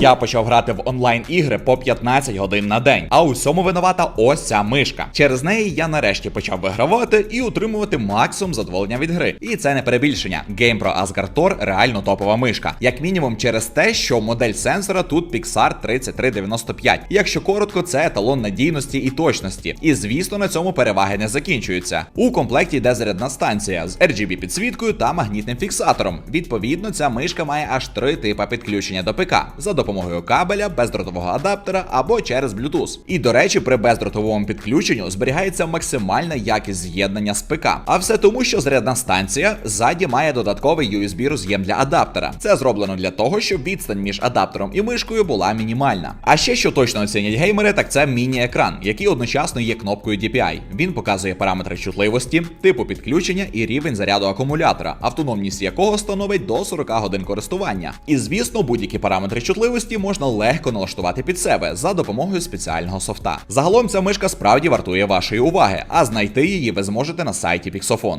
Я почав грати в онлайн ігри по 15 годин на день. А у всьому винувата ось ця мишка. Через неї я нарешті почав вигравати і отримувати максимум задоволення від гри. І це не перебільшення. GamePro Asgard Tor реально топова мишка. Як мінімум через те, що модель сенсора тут Pixar 3395. Якщо коротко, це еталон надійності і точності. І звісно, на цьому переваги не закінчуються. У комплекті йде зарядна станція з RGB підсвіткою та магнітним фіксатором. Відповідно, ця мишка має аж три типи підключення до ПК за допомогою кабеля, бездротового адаптера або через Bluetooth. І до речі, при бездротовому підключенню зберігається максимальна якість з'єднання з ПК. А все тому, що зарядна станція ззаді має додатковий USB роз'єм для адаптера. Це зроблено для того, щоб відстань між адаптером і мишкою була мінімальна. А ще що точно оцінять геймери, так це міні-екран, який одночасно є кнопкою DPI. Він показує параметри чутливості, типу підключення і рівень заряду акумулятора, автономність якого становить до 40 годин користування. І звісно, будь-які параметри чутливості можна легко налаштувати під себе за допомогою спеціального софта. Загалом ця мишка справді вартує вашої уваги, а знайти її ви зможете на сайті Pixofon.